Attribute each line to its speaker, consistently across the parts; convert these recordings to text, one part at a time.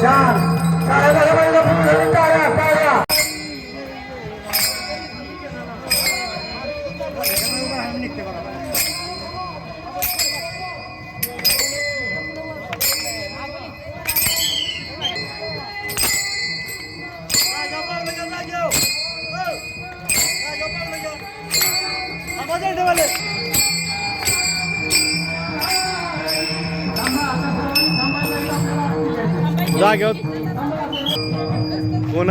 Speaker 1: 家。
Speaker 2: जागेवर कोण?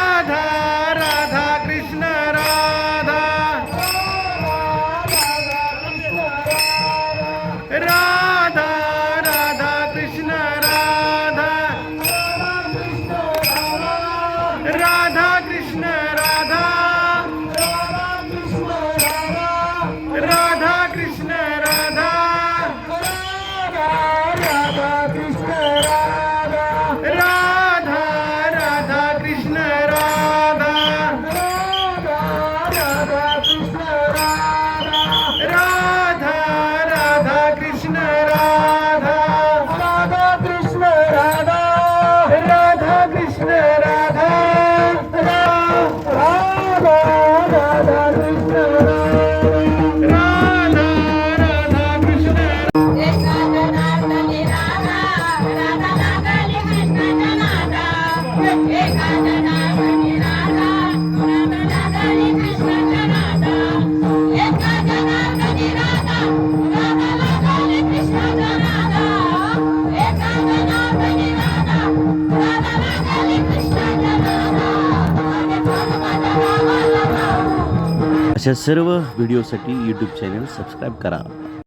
Speaker 3: अशा सर्व व्हिडिओसाठी यूट्यूब चॅनल सबस्क्राईब करा.